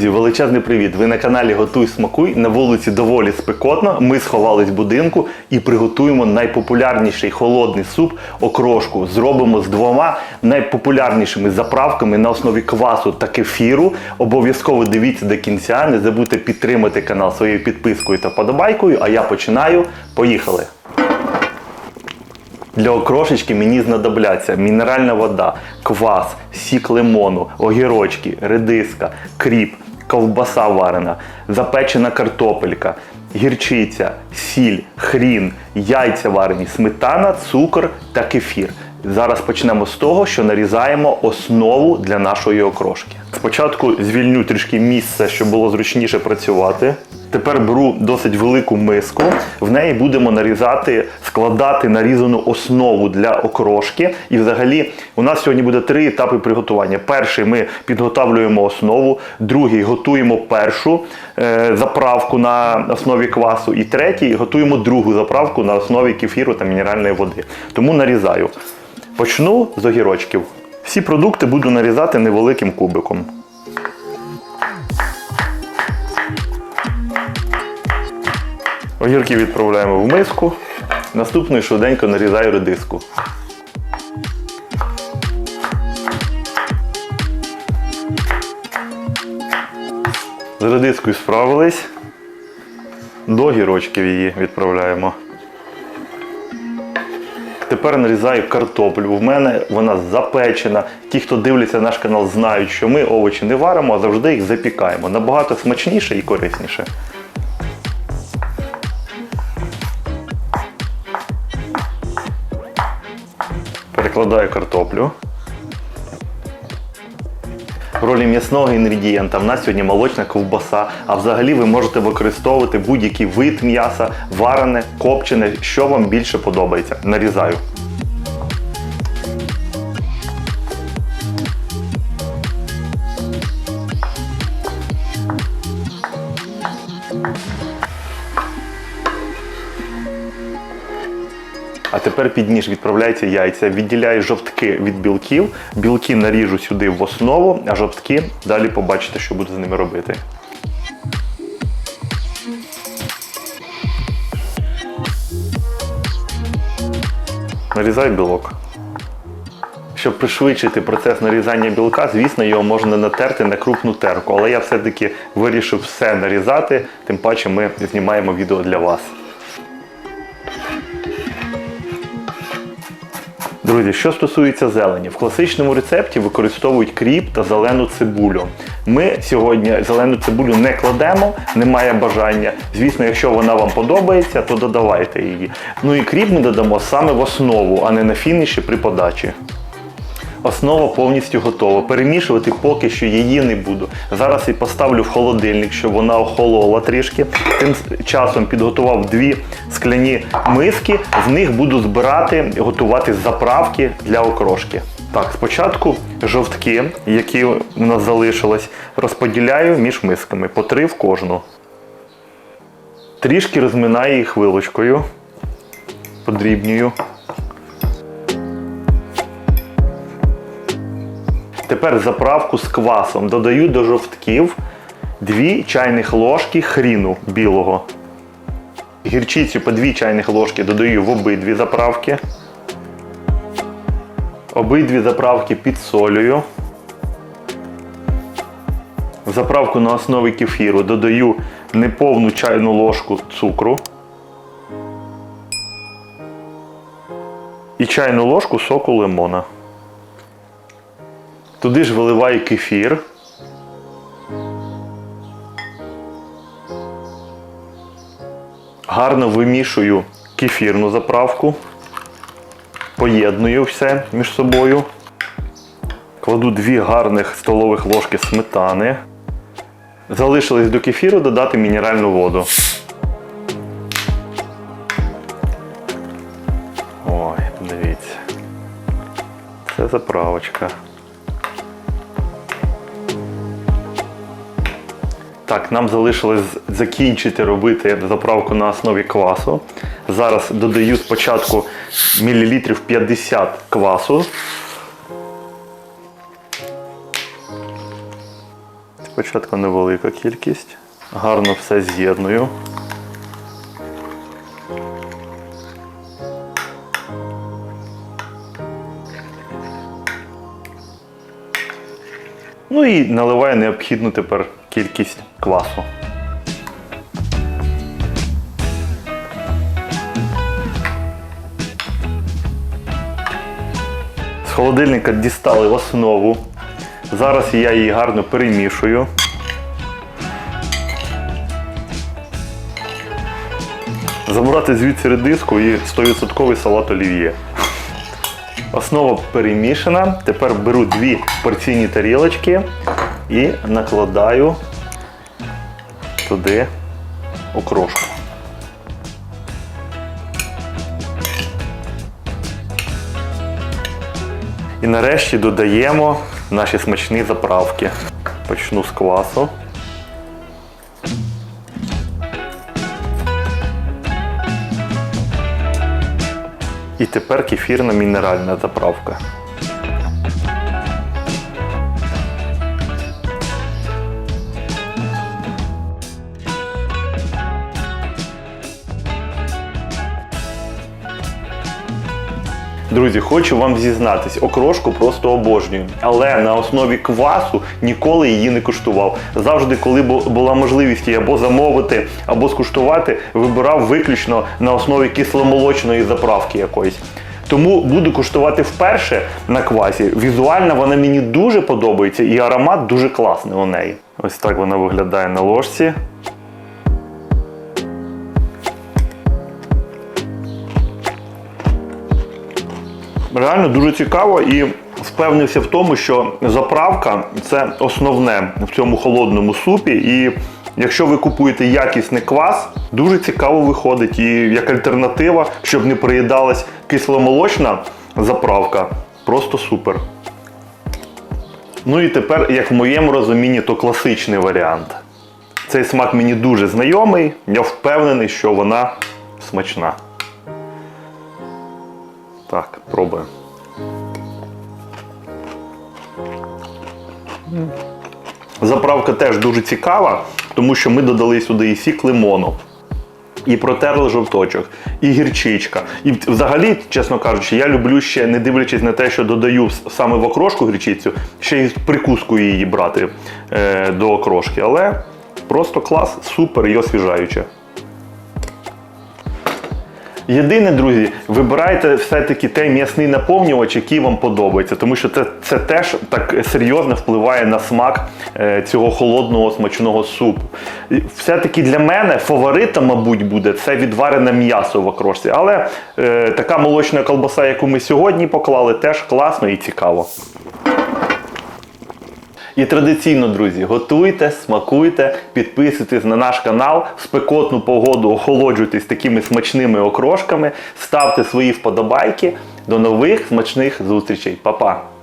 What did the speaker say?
Друзі, величезний привіт! Ви на каналі Готуй Смакуй. На вулиці доволі спекотно. Ми сховались в будинку і приготуємо найпопулярніший холодний суп окрошку. Зробимо з двома найпопулярнішими заправками на основі квасу та кефіру. Обов'язково дивіться до кінця. Не забудьте підтримати канал своєю підпискою та подобайкою. А я починаю. Поїхали! Для окрошечки мені знадобляться мінеральна вода, квас, сік лимону, огірочки, редиска, кріп, ковбаса варена, запечена картопелька, гірчиця, сіль, хрін, яйця варені, сметана, цукор та кефір. Зараз почнемо з того, що нарізаємо основу для нашої окрошки. Спочатку звільню трішки місце, щоб було зручніше працювати. Тепер беру досить велику миску. В неї будемо нарізати, складати нарізану основу для окрошки. І взагалі у нас сьогодні буде три етапи приготування. Перший ми підготовлюємо основу, другий готуємо першу е, заправку на основі квасу, і третій готуємо другу заправку на основі кефіру та мінеральної води. Тому нарізаю. Почну з огірочків. Всі продукти буду нарізати невеликим кубиком. Огірки відправляємо в миску. Наступною швиденько нарізаю редиску. З редискою справились. До огірочків її відправляємо. Тепер нарізаю картоплю. В мене вона запечена. Ті, хто дивляться наш канал, знають, що ми овочі не варимо, а завжди їх запікаємо. Набагато смачніше і корисніше. Перекладаю картоплю. В ролі м'ясного інгредієнта в нас сьогодні молочна ковбаса, а взагалі ви можете використовувати будь-який вид м'яса, варене, копчене, що вам більше подобається. Нарізаю. Тепер під ніж відправляються яйця. Відділяю жовтки від білків. Білки наріжу сюди в основу, а жовтки далі побачите, що буду з ними робити. Нарізаю білок. Щоб пришвидшити процес нарізання білка, звісно, його можна натерти на крупну терку, але я все-таки вирішив все нарізати, тим паче ми знімаємо відео для вас. Друзі, що стосується зелені, в класичному рецепті використовують кріп та зелену цибулю. Ми сьогодні зелену цибулю не кладемо, немає бажання. Звісно, якщо вона вам подобається, то додавайте її. Ну і кріп ми додамо саме в основу, а не на фініші при подачі. Основа повністю готова. Перемішувати поки що її не буду. Зараз і поставлю в холодильник, щоб вона охолола трішки. Тим часом підготував дві скляні миски. З них буду збирати, готувати заправки для окрошки. Так, спочатку жовтки, які у нас залишились, розподіляю між мисками, по три в кожну. Трішки розминаю їх вилочкою, подрібнюю. Тепер заправку з квасом. Додаю до жовтків 2 чайних ложки хріну білого. Гірчицю по 2 чайних ложки додаю в обидві заправки. Обидві заправки підсолюю. В заправку на основі кефіру додаю неповну чайну ложку цукру. І чайну ложку соку лимона. Туди ж виливаю кефір. Гарно вимішую кефірну заправку. Поєдную все між собою. Кладу дві гарних столових ложки сметани. Залишилось до кефіру додати мінеральну воду. Ой, дивіться. Це заправочка. Так, нам залишилось закінчити робити заправку на основі квасу. Зараз додаю спочатку мілілітрів 50 квасу. Спочатку невелика кількість. Гарно все з'єдную. Ну і наливаю необхідну тепер кількість квасу. З холодильника дістали основу. Зараз я її гарно перемішую. Забрати звідси редиску і 100% салат олів'є. Основа перемішана. Тепер беру дві порційні тарілочки і накладаю туди окрошку. І нарешті додаємо наші смачні заправки. Почну з квасу. І тепер кефірна мінеральна заправка. Друзі, хочу вам зізнатись, окрошку просто обожнюю. Але на основі квасу ніколи її не куштував. Завжди, коли була можливість її або замовити, або скуштувати, вибирав виключно на основі кисломолочної заправки якоїсь. Тому буду куштувати вперше на квасі. Візуально вона мені дуже подобається і аромат дуже класний у неї. Ось так вона виглядає на ложці. Реально дуже цікаво і впевнився в тому, що заправка це основне в цьому холодному супі. І якщо ви купуєте якісний квас, дуже цікаво виходить. І як альтернатива, щоб не приїдалась кисломолочна заправка, просто супер. Ну і тепер, як в моєму розумінні, то класичний варіант. Цей смак мені дуже знайомий, я впевнений, що вона смачна. Так, пробуємо. Заправка теж дуже цікава, тому що ми додали сюди і сік лимону, і протерли жовточок, і гірчичка. І взагалі, чесно кажучи, я люблю ще, не дивлячись на те, що додаю саме в окрошку гірчицю, ще й прикускою її брати е, до окрошки. Але просто клас, супер і освіжаюче. Єдине, друзі, вибирайте все-таки той м'ясний наповнювач, який вам подобається, тому що це, це теж так серйозно впливає на смак е, цього холодного смачного супу. Все-таки для мене фаворитом, мабуть, буде це відварене м'ясо в окрошці. Але е, така молочна колбаса, яку ми сьогодні поклали, теж класно і цікаво. І традиційно, друзі, готуйте, смакуйте, підписуйтесь на наш канал, в спекотну погоду охолоджуйтесь такими смачними окрошками, ставте свої вподобайки. До нових смачних зустрічей. Па-па!